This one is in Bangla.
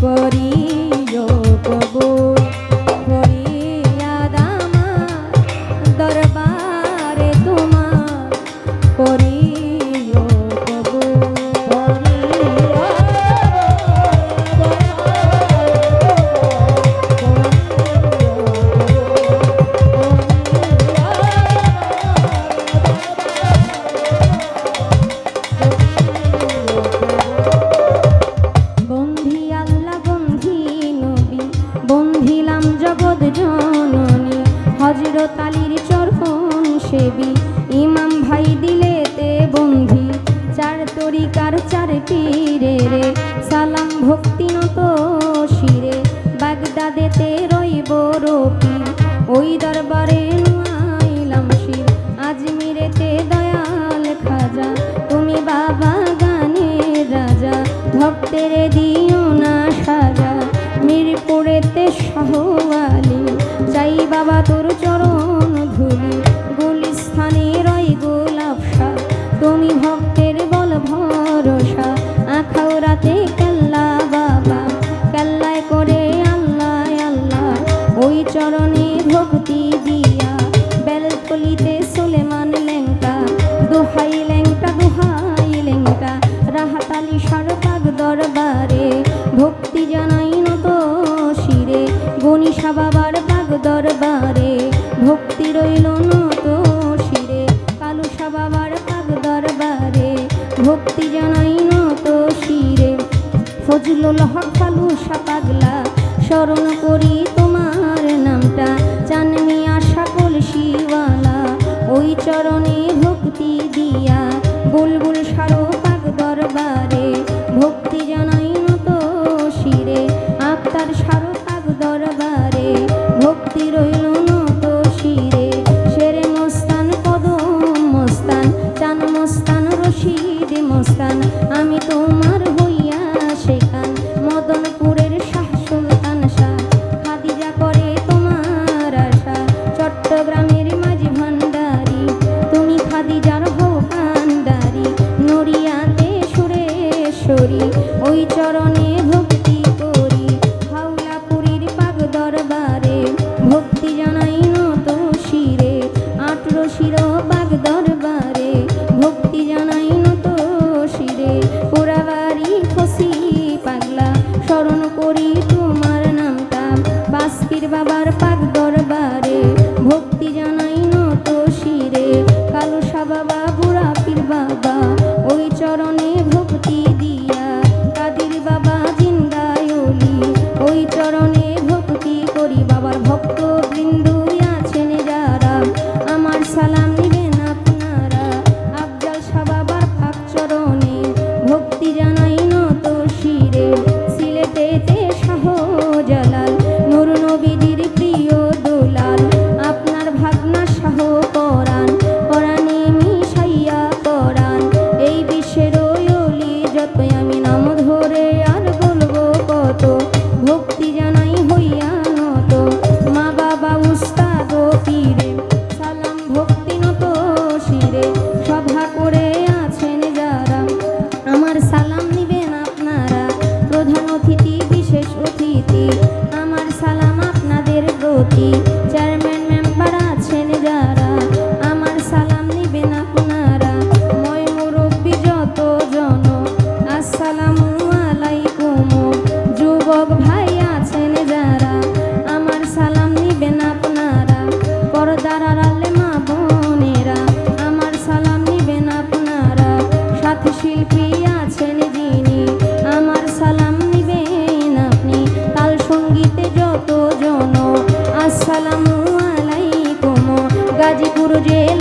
করি রূপ রে সালাম ভক্তি নত শিরে বাগদাদেতে রইব রপি ওই দরবারে আইলাম শির আজমিরেতে দয়াল খাজা। তুমি বাবা গানের রাজা, ভক্তের দিও না সাজা। মিরপুরেতে সহবা ভক্তি দিয়া, বেলতলিতে সুলেমান লেংটা, দোহাই লেঙ্কা দোহাই লেংটা, রাহাতালি সরপাক দরবারে ভক্তি জানাই নত শিরে, গণিসা বাবার পাক দরবারে ভক্তি রইল নত শিরে, কালুসা বাবার পাক দরবারে ভক্তি জানাই নত শিরে। ফজলুল হক কালুসা পাগলা, স্মরণ করি চরণে ভক্তি দিয়া বুলবুল ওই চরণ নত ভক্তি জানাই হইয়া নত। মা বাবা উস্তাদ সালাম ভক্তি নত শিরে। সভা করে আছেন যারা, আমার সালাম নিবেন আপনারা। প্রধান অতিথি, বিশেষ অতিথি, আমার সালাম আপনাদের প্রতি। গাজীপুর জেলা